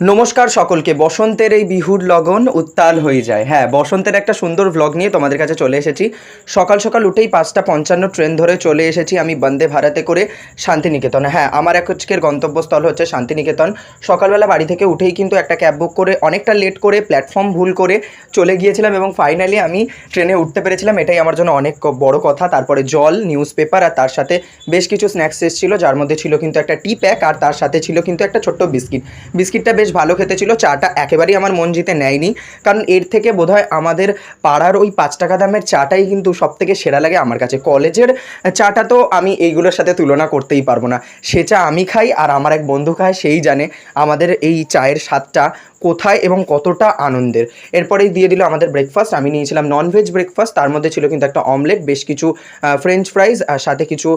নমস্কার সকলকে। বসন্তের এই বিহুর লগন উত্তাল হয়ে যায়। হ্যাঁ বসন্তের একটা সুন্দর ভ্লগ নিয়ে তোমাদের কাছে চলে এসেছি। সকাল সকাল উঠেই পাঁচটা পঞ্চান্ন ট্রেন ধরে চলে এসেছি আমি বন্দে ভারতে করে শান্তিনিকেতন। হ্যাঁ আমার আজকের গন্তব্যস্থল হচ্ছে শান্তিনিকেতন। সকালবেলা বাড়ি থেকে উঠেই কিন্তু একটা ক্যাব বুক করে, অনেকটা লেট করে প্ল্যাটফর্ম ভুল করে চলে গিয়েছিলাম এবং ফাইনালি আমি ট্রেনে উঠতে পেরেছিলাম। এটাই আমার জন্য অনেক বড় কথা। তারপরে জল নিউজ পেপার আর তার সাথে বেশ কিছু স্ন্যাক্স এসেছিল, যার মধ্যে ছিল কিন্তু একটা টি প্যাক আর তার সাথে ছিল কিন্তু একটা ছোট্ট বিস্কিট বিস্কিটটা বেশ ভালো খেতে ছিল। চাটা একেবারেই আমার মন জিতে নেয়নি। কারণ এর থেকে বোধহয় আমাদের পাড়ার ওই পাঁচ টাকা দামের চাটাই কিন্তু সব থেকে সেরা লাগে আমার কাছে। কলেজের চাটা তো আমি এইগুলোর সাথে তুলনা করতেই পারব না। সে চা আমি খাই আর আমার এক বন্ধু খায়, সেই জানে। আমাদের এই চায়ের স্বাদটা কোথায় এবং কতটা আনন্দের। এরপরেই দিয়ে দিল আমাদের ব্রেকফাস্ট আমি নিয়েছিলাম ননভেজ ব্রেকফাস্ট তার মধ্যে ছিল কিন্তু একটা অমলেট বেশ কিছু ফ্রেঞ্চ ফ্রাইজ আর সাথে কিছু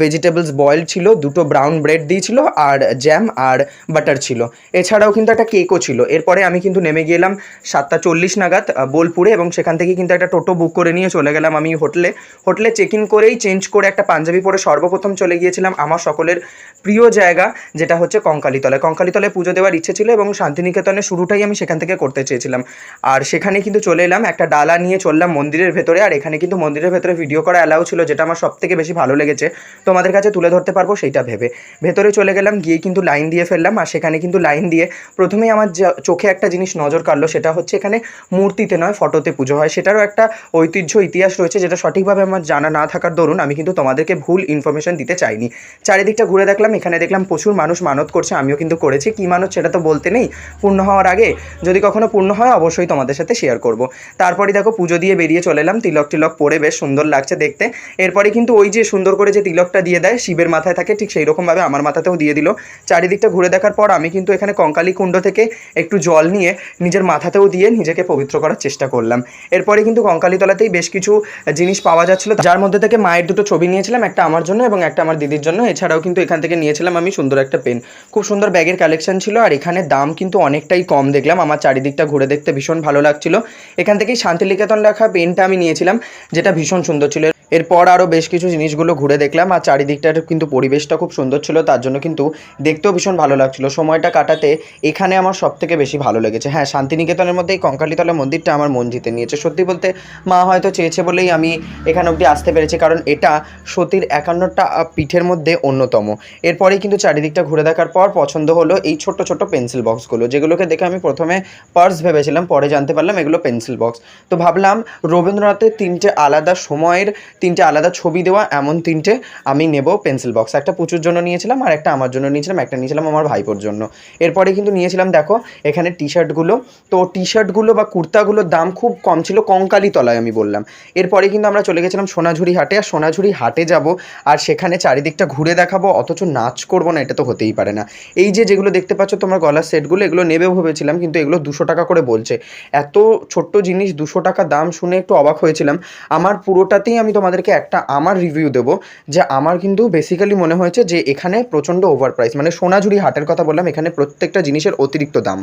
ভেজিটেবলস বয়েল ছিল, দুটো ব্রাউন ব্রেড দিয়েছিল, আর জ্যাম আর বাটার ছিল। এছাড়াও কিন্তু একটা কেকও ছিল। এরপরে আমি কিন্তু নেমে গেলাম সাতটা চল্লিশ নাগাদ বোলপুরে এবং সেখান থেকে কিন্তু একটা টোটো বুক করে নিয়ে চলে গেলাম আমি হোটেলে। হোটেলে চেক ইন করেই চেঞ্জ করে একটা পাঞ্জাবি পরে সর্বপ্রথম চলে গিয়েছিলাম আমার সকলের প্রিয় জায়গা যেটা হচ্ছে কঙ্কালীতলায়। কঙ্কালীতলায় পুজো দেওয়ার ইচ্ছে ছিল এবং শান্তিনিকেতনের শুরুটাই আমি সেখান থেকে করতে চেয়েছিলাম। আর সেখানে কিন্তু চলে এলাম, একটা ডালা নিয়ে চললাম মন্দিরের ভেতরে, আর এখানে কিন্তু মন্দিরের ভেতরে ভিডিও করা অ্যালাউ ছিল, যেটা আমার সব থেকে বেশি ভালো লেগেছে। তোমাদের কাছে তুলে ধরতে পারব সেইটা ভেবে। ভেতরে চলে গেলাম, গিয়ে কিন্তু লাইন দিয়ে ফেললাম, আর সেখানে কিন্তু লাইন দিয়ে প্রথমেই আমার চোখে একটা জিনিস নজর কাড়লো, সেটা হচ্ছে এখানে মূর্তিতে নয় ফটোতে পুজো হয়। সেটারও একটা ঐতিহ্য, ইতিহাস রয়েছে, যেটা সঠিকভাবে আমার জানা না থাকার দরুন আমি কিন্তু তোমাদেরকে ভুল ইনফরমেশন দিতে চাইনি। চারিদিকটা ঘুরে দেখলাম এখানে দেখলাম প্রচুর মানুষ মানত করছে, আমিও কিন্তু করেছি। কী মানত সেটা তো বলতে নেই। পূর্ণ হওয়ার আগে যদি কখনো পূর্ণ হয়, অবশ্যই তোমাদের সাথে শেয়ার করব। তারপরে দেখো, পুজো দিয়ে বেরিয়ে চলে এলাম। তিলক টিলক পরে বেশ সুন্দর লাগছে দেখতে। এরপরে কিন্তু ওই যে সুন্দর করে যে তিলকটা দিয়ে দেয়, শিবের মাথায় থাকে, ঠিক সেই রকমভাবে আমার মাথাতেও দিয়ে দিল। চারিদিকটা ঘুরে দেখার পর আমি কিন্তু এখানে কঙ্কালী কুণ্ড থেকে একটু জল নিয়ে নিজের মাথাতেও দিয়ে নিজেকে পবিত্র করার চেষ্টা করলাম। এরপরে কিন্তু কঙ্কালীতলাতেই বেশ কিছু জিনিস পাওয়া যাচ্ছিল। যার মধ্যে থেকে মায়ের দুটো ছবি নিয়েছিলাম, একটা আমার জন্য এবং একটা আমার দিদির জন্য। এছাড়াও কিন্তু এখান থেকে নিয়েছিলাম আমি সুন্দর একটা পেন। খুব সুন্দর ব্যাগের কালেকশন ছিল আর এখানে দাম কিন্তু অনেকটাই কম দেখলাম। আমার চারিদিকটা ঘুরে দেখতে ভীষণ ভালো লাগছিল। এখান থেকেই শান্তিনিকেতন লেখা পেনটা আমি নিয়েছিলাম, যেটা ভীষণ সুন্দর ছিল। এরপর আরও বেশ কিছু জিনিসগুলো ঘুরে দেখলাম, আর চারিদিকটার কিন্তু পরিবেশটা খুব সুন্দর ছিল, তার জন্য কিন্তু দেখতেও ভীষণ ভালো লাগছিল। সময়টা কাটাতে এখানে আমার সব থেকে বেশি ভালো লেগেছে। হ্যাঁ শান্তিনিকেতনের মধ্যে এই কঙ্কালীতলা মন্দিরটা আমার মন জিতে নিয়েছে। সত্যি বলতে মা হয়তো চেয়েছে বলেই আমি এখানে অবধি আসতে পেরেছি, কারণ এটা সতীর একান্নটা পিঠের মধ্যে অন্যতম। এরপরেই কিন্তু চারিদিকটা ঘুরে দেখার পর পছন্দ হলো এই ছোট্ট ছোট্ট পেন্সিল বক্সগুলো, যেগুলোকে দেখে আমি প্রথমে পার্স ভেবেছিলাম, পরে জানতে পারলাম এগুলো পেন্সিল বক্স। তো ভাবলাম রবীন্দ্রনাথের তিনটে আলাদা সময়ের তিনটে আলাদা ছবি দেওয়া, এমন তিনটে আমি নেব পেন্সিল বক্স একটা পুচুর জন্য নিয়েছিলাম আর একটা আমার জন্য নিয়েছিলাম, একটা নিয়েছিলাম আমার ভাইপোর জন্য। এরপরে কিন্তু নিয়েছিলাম, দেখো, এখানে টি শার্টগুলো তো টি শার্টগুলো বা কুর্তাগুলোর দাম খুব কম ছিল, কঙ্কালি তলায় আমি বললাম। এরপরে কিন্তু আমরা চলে গেছিলাম সোনাঝুরি হাটে। আর সোনাঝুরি হাটে যাব আর সেখানে চারিদিকটা ঘুরে দেখাবো, অথচ নাচ করব না, এটা তো হতেই পারে না। এই যে যেগুলো দেখতে পাচ্ছ তোমার গলার সেটগুলো এগুলো নেবে ভেবেছিলাম, কিন্তু এগুলো দুশো টাকা করে বলছে। এত ছোট্ট জিনিস, দুশো টাকা দাম শুনে একটু অবাক হয়েছিলাম। আমার পুরোটাতেই আমি তোমাদেরকে একটা আমার রিভিউ দেবো, যে আমার কিন্তু বেসিক্যালি মনে হয়েছে যে এখানে প্রচণ্ড ওভার প্রাইস মানে সোনাঝুরি হাটের কথা বললাম, এখানে প্রত্যেকটা জিনিসের অতিরিক্ত দাম।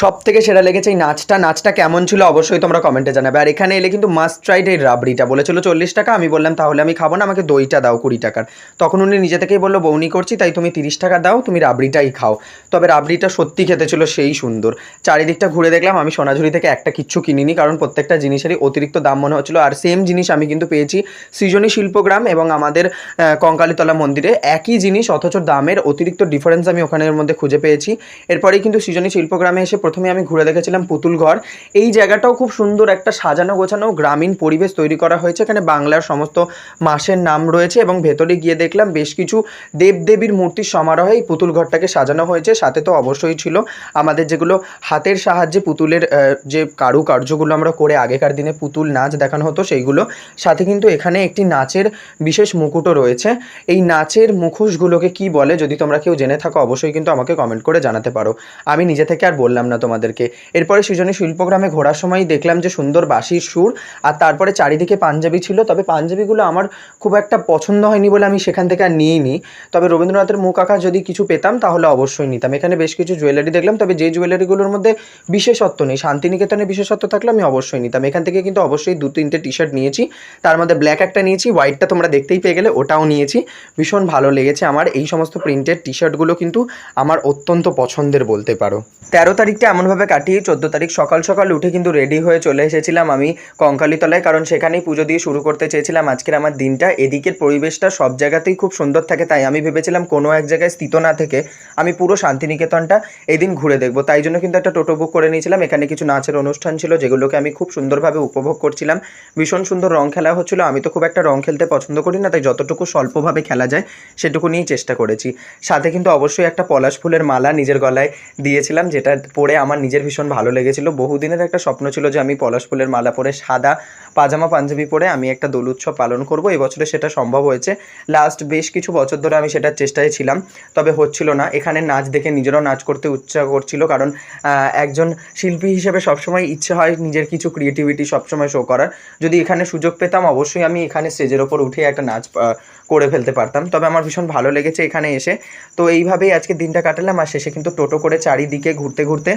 সব থেকে সেরা লেগেছে এই নাচটা। নাচটা কেমন ছিল অবশ্যই তোমরা কমেন্টে জানাবে। আর এখানে এলে কিন্তু মাস্ট ট্রাইড এই রাবড়িটা বলেছিল চল্লিশ টাকা, আমি বললাম তাহলে আমি খাব না, আমাকে দইটা দাও কুড়ি টাকার। তখন উনি নিজে থেকেই বলল, বৌনি করছি, তাই তুমি তিরিশ টাকা দাও, তুমি রাবড়িটাই খাও। তবে রাবড়িটা সত্যি খেতে ছিল সেই সুন্দর। চারিদিকটা ঘুরে দেখলাম, আমি সোনাঝুরি থেকে একটা কিচ্ছু কিনিনি, কারণ প্রত্যেকটা জিনিসেরই অতিরিক্ত দাম মনে হচ্ছিল। আর সেম জিনিস আমি কিন্তু পেয়েছি সৃজনী শিল্পগ্রাম এবং আমাদের কঙ্কালীতলা মন্দিরে। একই জিনিস, অথচ দামের অতিরিক্ত ডিফারেন্স আমি ওখানের মধ্যে খুঁজে পেয়েছি। এরপরেই কিন্তু সৃজনী শিল্পগ্রামে এসে প্রথমে আমি ঘুরে দেখেছিলাম পুতুল ঘর এই জায়গাটাও খুব সুন্দর একটা সাজানো গোছানো গ্রামীণ পরিবেশ তৈরি করা হয়েছে। এখানে বাংলার সমস্ত মাসের নাম রয়েছে এবং ভেতরে গিয়ে দেখলাম বেশ কিছু দেবদেবীর মূর্তির সমারোহে এই পুতুল ঘরটাকে সাজানো হয়েছে। সাথে তো অবশ্যই ছিল আমাদের যেগুলো হাতের সাহায্যে পুতুলের যে কারুকার্যগুলো আমরা করে আগেকার দিনে পুতুল নাচ দেখানো হতো সেইগুলো। সাথে কিন্তু এখানে একটি নাচের বিশেষ মুকুটও রয়েছে। এই নাচের মুখোশগুলোকে কি বলে যদি তোমরা কেউ জেনে থাকো, অবশ্যই কিন্তু আমাকে কমেন্ট করে জানাতে পারো। আমি নিজে থেকে আর বললাম না তোমাদেরকে। এরপরে সৃজনী শিল্পগ্রামে ঘোরার সময় দেখলাম যে সুন্দর বাঁশির সুর, আর তারপরে চারিদিকে পাঞ্জাবি ছিল। তবে পাঞ্জাবিগুলো আমার খুব একটা পছন্দ হয়নি বলে আমি সেখান থেকে আর নিইনি। তবে রবীন্দ্রনাথের মুখ আঁকা যদি কিছু পেতাম, তাহলে অবশ্যই নিতাম। এখানে বেশ কিছু জুয়েলারি দেখলাম, তবে যে জুয়েলারিগুলোর মধ্যে বিশেষত্ব নেই, শান্তিনিকেতনে বিশেষত্ব থাকলে আমি অবশ্যই নিতাম। এখান থেকে কিন্তু অবশ্যই দু, তিনটে টি শার্ট নিয়েছি। তার মধ্যে ব্ল্যাক একটা নিয়েছি হোয়াইটটা তোমরা দেখতেই পেয়ে গেলে, ওটাও নিয়েছি। ভীষণ ভালো লেগেছে আমার। এই সমস্ত প্রিন্টেড টি শার্টগুলো কিন্তু আমার অত্যন্ত পছন্দের বলতে পারো। তেরো তারিখটা এমনভাবে কাটিয়ে চোদ্দ তারিখ সকাল সকাল উঠে কিন্তু রেডি হয়ে চলে এসেছিলাম আমি কঙ্কালীতলায়, কারণ সেখানেই পুজো দিয়ে শুরু করতে চেয়েছিলাম আজকের আমার দিনটা। এদিকের পরিবেশটা সব জায়গাতেই খুব সুন্দর থাকে, তাই আমি ভেবেছিলাম কোনো এক জায়গায় স্থিত না থেকে আমি পুরো শান্তিনিকেতনটা এদিন ঘুরে দেখব। তাই জন্য কিন্তু একটা টোটো বুক করে নিয়েছিলাম। এখানে কিছু নাচের অনুষ্ঠান ছিল যেগুলোকে আমি খুব সুন্দরভাবে উপভোগ করছিলাম। ভীষণ সুন্দর রং খেলা হচ্ছিল। আমি তো খুব একটা রং খেলতে পছন্দ করি না, তাই যতটুকু স্বল্পভাবে খেলা যায় সেটুকু নিয়েই চেষ্টা করেছি। সাথে কিন্তু অবশ্যই একটা পলাশ ফুলের মালা নিজের গলায় দিয়েছিলাম, যেটা পরে আমার নিজের ভীষণ ভালো লেগেছিল। বহুদিনের একটা স্বপ্ন ছিল যে আমি পলাশ ফুলের মালা পরে সাদা পাজামা, পাঞ্জাবি পরে আমি একটা দোল উৎসব পালন করব। এবছরে সেটা সম্ভব হয়েছে। লাস্ট বেশ কিছু বছর ধরে আমি সেটার চেষ্টায় ছিলাম, তবে হচ্ছিল না। এখানে নাচ দেখে নিজেরও নাচ করতে উৎসাহ করছিল কারণ একজন শিল্পী হিসেবে সবসময় ইচ্ছে হয় নিজের কিছু ক্রিয়েটিভিটি সবসময় শো করার। যদি এখানে সুযোগ পেতাম, অবশ্যই আমি এখানে স্টেজের ওপর উঠে একটা নাচ করে ফেলতে পারতাম। তবে আমার ভীষণ ভালো লেগেছে এখানে এসে। তো এইভাবেই আজকে দিনটা কাটালাম, আর শেষে কিন্তু টোটো করে চারিদিকে ঘুরতে ঘুরতে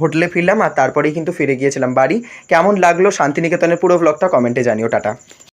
হোটেলে ফিরলাম আর তারপরেই কিন্তু ফিরে গিয়েছিলাম। বাড়ি, কেমন লাগল শান্তিনিকেতনের পুরো ব্লগটা কমেন্টে জানিও, টাটা।